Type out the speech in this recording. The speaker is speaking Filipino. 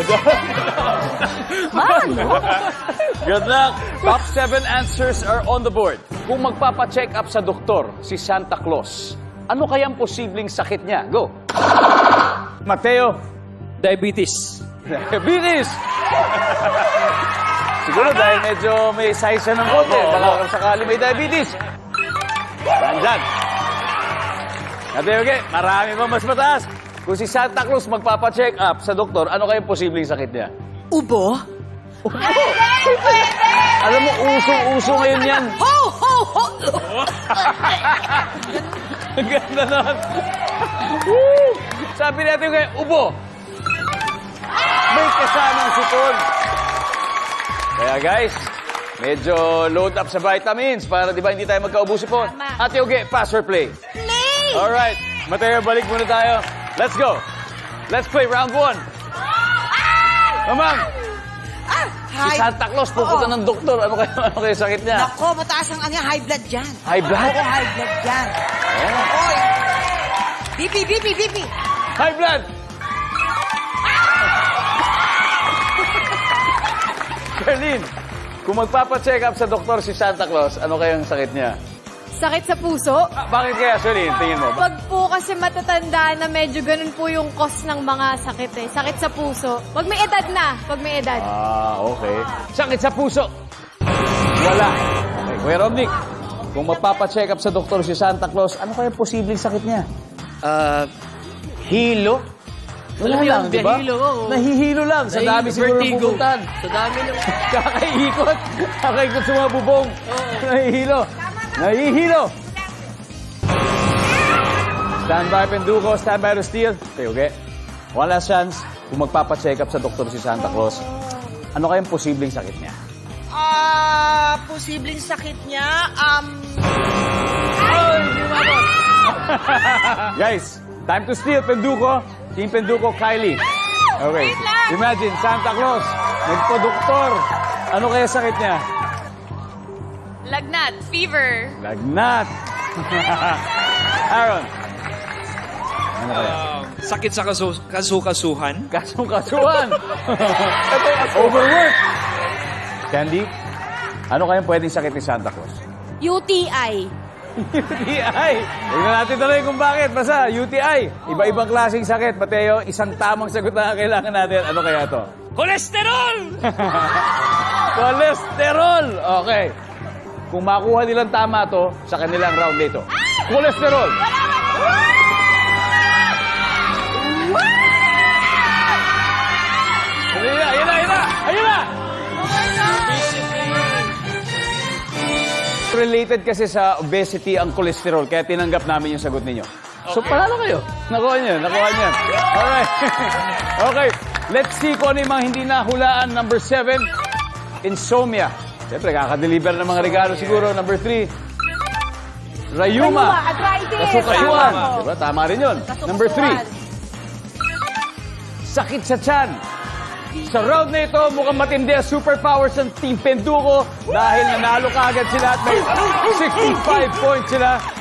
Good luck. Top seven answers are on the board. Kung magpapa-check up sa doktor si Santa Claus, ano kayang posibleng sakit niya? Go. Mateo. Diabetes. Diabetes. Siguro dahil medyo may size siya ng konti. Baka kung sakali may diabetes. Nandyan. Mateo, okay. Marami pa mas mataas. Kung si Santa Claus magpapa-check up sa doktor, ano kayang posibleng sakit niya? Ubo? Alam mo, usong-uso ngayon yan. Ho, ho, ho! Ang ganda nun. Sabi natin kay Ubo. May kasamang sipon. Kaya guys, medyo load up sa vitamins para di ba hindi tayo magkaubo sipon. Tama. Ate Uge, pass or play? Play! Alright, Mateo, balik muna tayo. Let's go. Let's play round one. Mamang, Ah, si high... Santa Claus pupunta Oo. ng doktor. Ano kayo, ano kayo sakit niya? Nako, mataas ang ano, high blood dyan. High blood? Oo, high blood dyan. Oy! Bibi, bibi, bibi! High blood! Charlene, kung magpapacheck up sa doktor si Santa Claus, ano kayang sakit niya? Sakit sa puso? Ah, bakit kaya, Charlene? Tingin mo. Ba- Pag po kasi matatanda na medyo ganun po yung cause ng mga sakit eh. Sakit sa puso. Pag may edad na. Pag may edad. Ah, okay. Sakit sa puso? Wala. Okay, Kuya Romnick, kung magpapacheck up sa doktor si Santa Claus, ano kaya posibleng sakit niya? Ah, Hilo? Wala Alam mo lang, yun, di ba? hilo, oo. Nahihilo lang. Sa dami siguro ng vertigo. pupuntan. Sa dami ng... Kakaikot. Kakaikot sa mga bubong. Nahihilo. Nahihilo. Stand by, Penduko. Stand by to steal. Okay, last chance. Kung magpapacheck up sa doktor si Santa Claus, ano kayang posibleng sakit niya? Ah, posibleng sakit niya, um... Guys, time to steal, Penduko. Team Penduko, Kylie. Okay. Imagine, Santa Claus, nagpa-doktor. Ano kaya sakit niya? Lagnat. Fever. Lagnat. Aaron. Ano kaya? Ah, sakit sa kasu kasukasuhan. Kasong-kasuhan. Overwork. Candy, ano kayang pwedeng sakit ni Santa Claus? UTI. UTI. Tingnan natin tuloy kung bakit. Basta, UTI. Iba-ibang klaseng sakit. Mateo, isang tamang sagot na kailangan natin. Ano kaya to? Kolesterol! Cholesterol. Okay. Kung makuha nilang tama to sa kanilang round dito. Cholesterol. Ayun na, ayun na, ayun na! Ayun na! Related kasi sa obesity ang cholesterol, kaya tinanggap namin yung sagot ninyo. So, panalo kayo. Nakuha niyo, nakuha niyo. Alright. okay, let's see kung ano yung mga hindi nahulaan. Number seven, insomnia. Siyempre, kakadeliver ng mga regalo siguro. Number three, rayuma. Arthritis. Kasukasuan. Tama. Diba? Tama rin yun. Number three, sakit sa tiyan. Sa round na ito, mukhang matindi ang superpowers ng Team Penduko dahil nanalo ka agad sila at may 65 points sila.